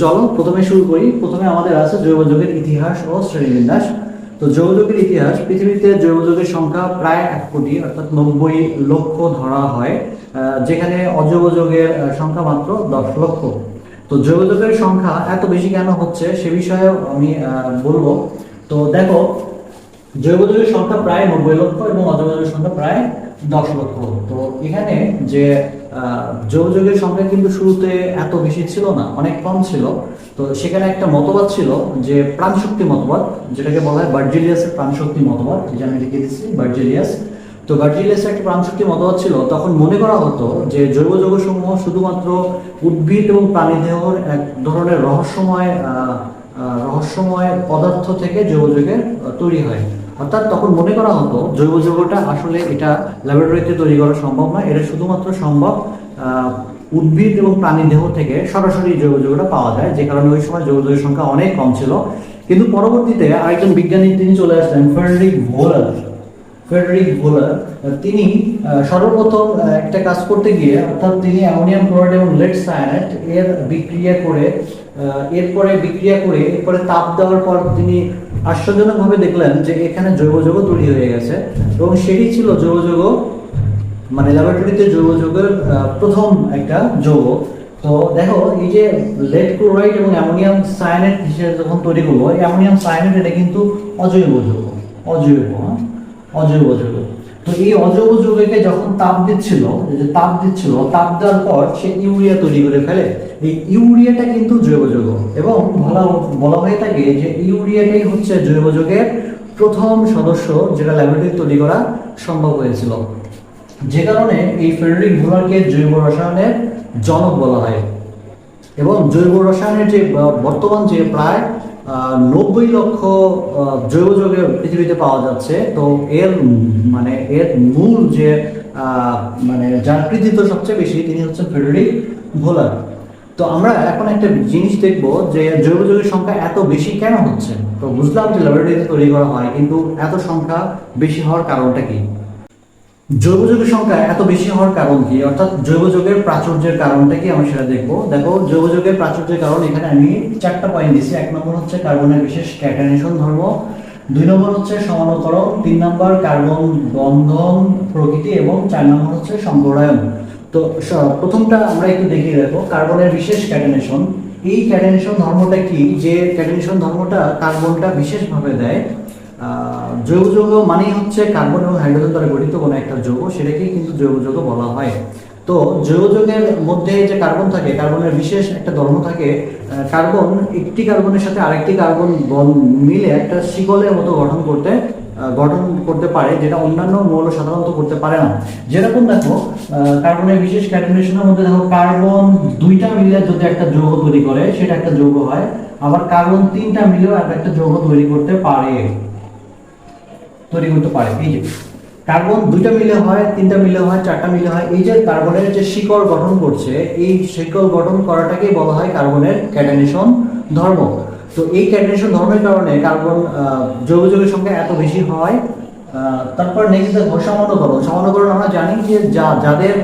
চলো, প্রথমে শুরু করি। প্রথমে আমাদের আছে জৈব যুগের ইতিহাস ও শ্রেণীবিন্যাস। তো জৈব যুগের ইতিহাস, পৃথিবীতে জৈব যুগের সংখ্যা প্রায় এক কোটি, অর্থাৎ নব্বই লক্ষ ধরা হয় যেখানে অজৈব যুগের সংখ্যা মাত্র দশ লক্ষ। তো জৈব যুগের সংখ্যা এত বেশি কেন হচ্ছে, সে বিষয়ে আমি বলব। তো দেখো জৈব যুগের সংখ্যা প্রায় নব্বই লক্ষ এবং অজৈব যুগের সংখ্যা প্রায় দশ লক্ষ। তো এখানে যে আহ, জৈব যুগের সংখ্যা কিন্তু শুরুতে এত বেশি ছিল না অনেক কম ছিল। তো সেখানে একটা মতবাদ ছিল যে প্রাণশক্তি মতবাদ যেটাকে বলা হয় বার্জিলিয়াসের প্রাণশক্তি মতবাদ যে আমি লিখে দিচ্ছি বার্জিলিয়াস। তো বার্জিলিয়াসের একটা প্রাণশক্তি মতবাদ ছিল তখন মনে করা হতো যে জৈব যৌগসমূহ শুধুমাত্র উদ্ভিদ এবং প্রাণীদেহর এক ধরনের রহস্যময় রহস্যময় পদার্থ থেকে জৈব তৈরি হয়। অর্থাৎ তখন মনে করা হতো জৈব যৌগটা আসলে এটা ল্যাবরেটরিতে তৈরি করা সম্ভব নয়। এটা শুধুমাত্র সম্ভব উদ্ভিদ এবং প্রাণী দেহ থেকে সরাসরি জৈব যৌগটা পাওয়া যায়, যে কারণে ওই সময় জৈব যৌগের সংখ্যা অনেক কম ছিল। কিন্তু পরবর্তীতে আরেকজন বিজ্ঞানী তিনি চলে আসলেন, ফেডরিক ভোলার। ফেডরিক ভোলার তিনি সর্বপ্রথম একটা কাজ করতে গিয়ে, অর্থাৎ তিনি অ্যামোনিয়াম ক্লোরাইড এবং লেড সায়ানাইড এর বিক্রিয়া করে এরপরে বিক্রিয়া করে, এরপরে তাপ দেওয়ার পর তিনি আশ্চর্যজনকভাবে দেখলেন যে এখানে জৈব যৌগ তৈরি হয়ে গেছে এবং সেটি ছিল জৈব যৌগ মানে ল্যাবরেটরিতে জৈব যৌগের প্রথম একটা যৌগ তো দেখো, এই যে লেড ক্লোরাইড এবং অ্যামোনিয়াম সায়ানাইড হিসেবে যখন তৈরি করব অ্যামোনিয়াম সায়ানাইড এটা কিন্তু অজৈব যৌগ, অজৈব? অজৈব যৌগ তো এই অজৈব যৌগকে যখন তাপ দিচ্ছিল যে তাপ দিচ্ছিল, তাপ দেওয়ার পর সে ইউরিয়া তৈরি করে ফেলে। এই ইউরিয়াটা কিন্তু জৈব যৌগ এবং বলা বলা হয়ে থাকে যে ইউরিয়াটাই হচ্ছে জৈব যৌগের প্রথম সদস্য যেটা ল্যাবরেটরি তৈরি করা সম্ভব হয়েছিল। যে কারণে এই ফেডরিক ভুলারকে জৈব রসায়নের জনক বলা হয়। এবং জৈব রসায়নের যে, বর্তমান যে প্রায় নব্বই লক্ষ জৈব যৌগের পৃথিবীতে পাওয়া যাচ্ছে। তো এর মানে এর মূল যে মানে যার কৃতিত্ব সবচেয়ে বেশি, তিনি হচ্ছেন ফেডরিক ভোলার। তো আমরা এখন একটা জিনিস দেখব যে জৈব যৌগের সংখ্যা এত বেশি কেন হচ্ছে? তো বুঝলাম যে ল্যাবরেটরিতে তৈরি করা হয়, কিন্তু এত সংখ্যা বেশি হওয়ার কারণটা কি? জৈব সংখ্যা এত বেশি হওয়ার কারণ কি? অর্থাৎ জৈব প্রাচুর্যের কারণটা কি? আমরা সেটা দেখব। দেখো জৈব প্রাচুর্যের কারণ এখানে আমি চারটা পয়েন্ট দিচ্ছি এক নম্বর হচ্ছে কার্বনের বিশেষ ক্যাটানেশন ধর্ম। দুই নম্বর হচ্ছে সমানকরণ। তিন নম্বর কার্বন বন্ধন প্রকৃতি এবং চার নম্বর হচ্ছে সম্প্রদায়ন। তো প্রথমটা আমরা একটু দেখিয়ে দেখো কার্বনের বিশেষ ক্যাটানেশন এই ক্যাটানেশন ধর্মটা কি? যে ক্যাটানেশন ধর্মটা কার্বনটা বিশেষভাবে দেয় জৈব যৌগ মানেই হচ্ছে কার্বন এবং হাইড্রোজেন দ্বারা গঠিত কোনো একটা যৌগ, সেটাকেই কিন্তু জৈব যৌগ বলা হয়। তো জৈব যৌগের মধ্যে যে কার্বন থাকে কার্বনের বিশেষ একটা ধর্ম থাকে কার্বন একটি কার্বনের সাথে আরেকটি কার্বন বন- মিলে একটা শিকলের মতো গঠন করতে গঠন করতে পারে, যেটা অন্যান্য মৌল সাধারণত করতে পারে না। যেরকম দেখো কার্বনের বিশেষ ক্যাটানেশনের মধ্যে দেখো কার্বন দুইটা মিলে যদি একটা যৌগ তৈরি করে, সেটা একটা যৌগ হয়, আবার কার্বন তিনটা মিলেও একটা যৌগ তৈরি করতে পারে। তৈরি করতে পারে এই যে। কার্বন দুইটা মিলে হয় তিনটা মিলে হয় চারটা মিলে হয় এই যে কার্বনের যে শিকড় গঠন করছে এই শিকড় গঠন করাটাকে বলা হয় কার্বনের ক্যাটানেশন ধর্ম। তো এই ক্যাটানেশন ধর্মের কারণে কার্বন যৌগ যৌগের সংখ্যা এত বেশি হয় তারপর নেক্সট দেখো সমানকরণ। সমানকরণ আমরা জানি যে যা যাদের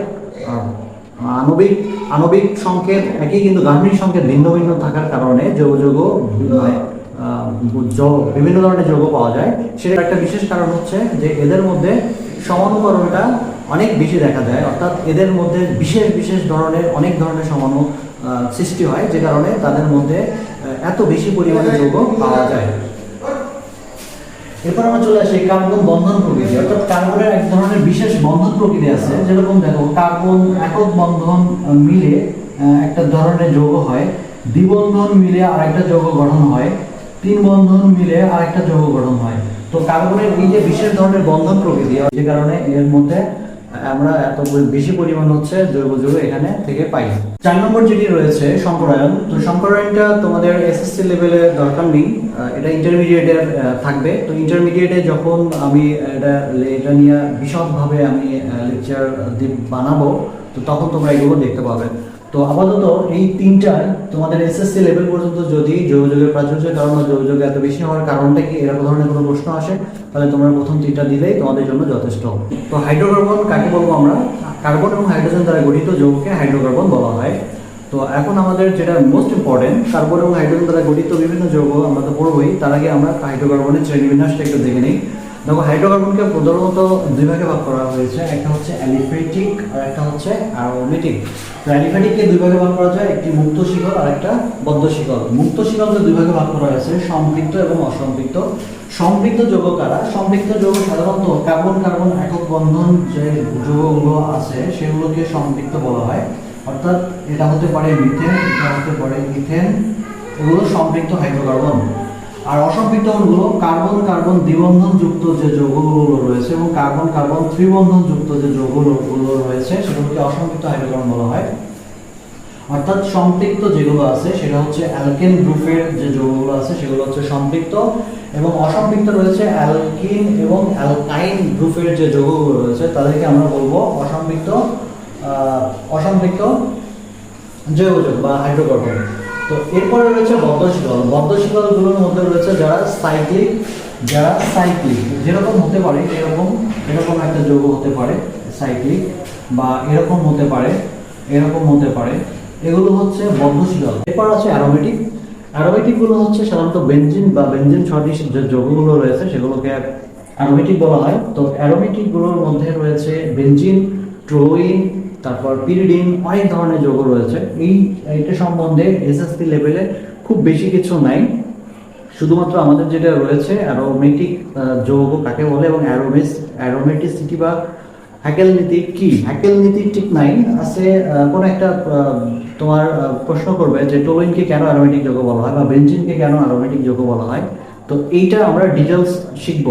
আণবিক আণবিক সংকেত একই কিন্তু গাঠনিক সংকেত ভিন্ন ভিন্ন থাকার কারণে যৌগ যৌগ মানে, আহ, যৌ- বিভিন্ন ধরনের যৌগ পাওয়া যায়। সেটার একটা বিশেষ কারণ হচ্ছে যে এদের মধ্যে সমানুকরণটা অনেক বেশি দেখা যায়। অর্থাৎ এদের মধ্যে বিশেষ বিশেষ ধরনের অনেক ধরনের সমানু সৃষ্টি হয়, যে কারণে তাদের মধ্যে এত বেশি পরিমাণে যৌগ পাওয়া যায়। এরপর আমরা চলে আসি কার্বন বন্ধন প্রকৃতি। অর্থাৎ কার্বনের এক ধরনের বিশেষ বন্ধন প্রকৃতি আছে। যেরকম দেখো, কার্বন একক বন্ধন মিলে একটা ধরনের যৌগ হয়। দ্বিবন্ধন মিলে আরেকটা যৌগ গঠন হয়। তিন বন্ধন মিলে আরেকটা যৌগ গঠন হয়। তো কার্বনের এই যে বিশেষ ধরনের বন্ধন প্রকৃতি, যে কারণে এর মধ্যে আমরা এত বেশি পরিমাণ হচ্ছে জৈব যৌগ এখানে থেকে পাই চার নম্বর যেটি রয়েছে, সংকরায়ন। তো সংকরায়নটা তোমাদের এসএসসি লেভেলে দরকার নেই। এটা ইন্টারমিডিয়েটের থাকবে। তো ইন্টারমিডিয়েটে যখন আমি এটা এটা নিয়ে বিশদভাবে আমি লেকচার বানাবো, তো তখন তোমরা এগুলো দেখতে পাবে। তো আপাতত এই তিনটায় তোমাদের এসএসসি লেভেল পর্যন্ত যদি যোগাযোগের প্রাচুর্যের কারণ যোগাযোগ এত বেশি হওয়ার কারণটা কি এরকম ধরনের কোনো প্রশ্ন আসে, তাহলে তোমরা প্রথম তিনটা দিলেই তোমাদের জন্য যথেষ্ট। তো হাইড্রোকার্বন কাকে বলব আমরা? কার্বন এবং হাইড্রোজেন দ্বারা গঠিত যৌগকে হাইড্রোকার্বন বলা হয়। তো এখন আমাদের যেটা মোস্ট ইম্পর্টেন্ট কার্বন এবং হাইড্রোজেন দ্বারা গঠিত বিভিন্ন যৌগ আমরা তো পড়বই, তার আগে আমরা হাইড্রোকার্বনের শ্রেণীবিন্যাসটা একটু দেখে নিই। দেখো হাইড্রোকার্বনকে প্রধানত দুই ভাগে ভাগ করা হয়েছে, একটা হচ্ছে অ্যালিফেটিক আর একটা হচ্ছে অ্যারোমেটিক তো অ্যালিফেটিককে দুই ভাগে ভাগ করা যায়, একটি মুক্ত শিকল আর একটা বদ্ধ শিকল। মুক্ত শিকলকে দুই ভাগে ভাগ করা হয়েছে, সম্পৃক্ত এবং অসম্পৃক্ত। সম্পৃক্ত যৌগ কারা? সম্পৃক্ত যৌগ সাধারণত কার্বন কার্বন একক বন্ধন যে যৌগগুলো আছে, সেগুলোকে সম্পৃক্ত বলা হয়। অর্থাৎ এটা হতে পারে মিথেন এটা হতে পারে ইথেন এগুলো সম্পৃক্ত হাইড্রোকার্বন আর অসম্পৃক্ত অণুগুলো কার্বন কার্বন দ্বিবন্ধন যুক্ত যে যৌগগুলো রয়েছে এবং কার্বন কার্বন ত্রিবন্ধন যুক্ত যে যৌগগুলো রয়েছে, সেগুলোকে অসম্পৃক্ত হাইড্রোকার্বন বলা হয়। অর্থাৎ সম্পৃক্ত যেগুলো আছে, সেটা হচ্ছে অ্যালকেন গ্রুপের যে যৌগগুলো আছে, সেগুলো হচ্ছে সম্পৃক্ত। এবং অসম্পৃক্ত রয়েছে অ্যালকিন এবং অ্যালকাইন গ্রুপের যে যৌগগুলো রয়েছে, তাদেরকে আমরা বলব অসম্পৃক্ত অসম্পৃক্ত জৈব যৌগ বা হাইড্রোকার্বন। তো এরপরে রয়েছে বদ্ধ শিকল বদ্ধ শিকলগুলোর মধ্যে রয়েছে যারা সাইক্লিক যারা সাইক্লিক যেরকম হতে পারে এরকম এরকম একটা যৌগ হতে পারে সাইক্লিক বা এরকম হতে পারে, এরকম হতে পারে। এগুলো হচ্ছে বদ্ধ শিকল এরপর আছে অ্যারোমেটিক অ্যারোমেটিকগুলো হচ্ছে সাধারণত বেঞ্জিন বা বেনজিন সদৃশ যে যৌগগুলো রয়েছে, সেগুলোকে অ্যারোমেটিক বলা হয়। তো অ্যারোমেটিকগুলোর মধ্যে রয়েছে বেঞ্জিন ট্রোইন তারপর পিরিডিন অনেক ধরনের যোগ রয়েছে। এই, এইটা সম্বন্ধে এসএসসি লেভেলে খুব বেশি কিছু নাই। শুধুমাত্র আমাদের যেটা রয়েছে অ্যারোমেটিক যৌগ কাকে বলে এবং অ্যারোমেস অ্যারোমেটিসিটি বা হ্যাকেল নীতি কি? হ্যাকেল নীতি ঠিক নাই। আছে কোনো একটা তোমার প্রশ্ন করবে যে টোলিনকে কেন অ্যারোমেটিক যৌগ বলা হয় বা বেঞ্জিনকে কেন অ্যারোমেটিক যৌগ বলা হয়? তো এইটা আমরা ডিটেলস শিখব।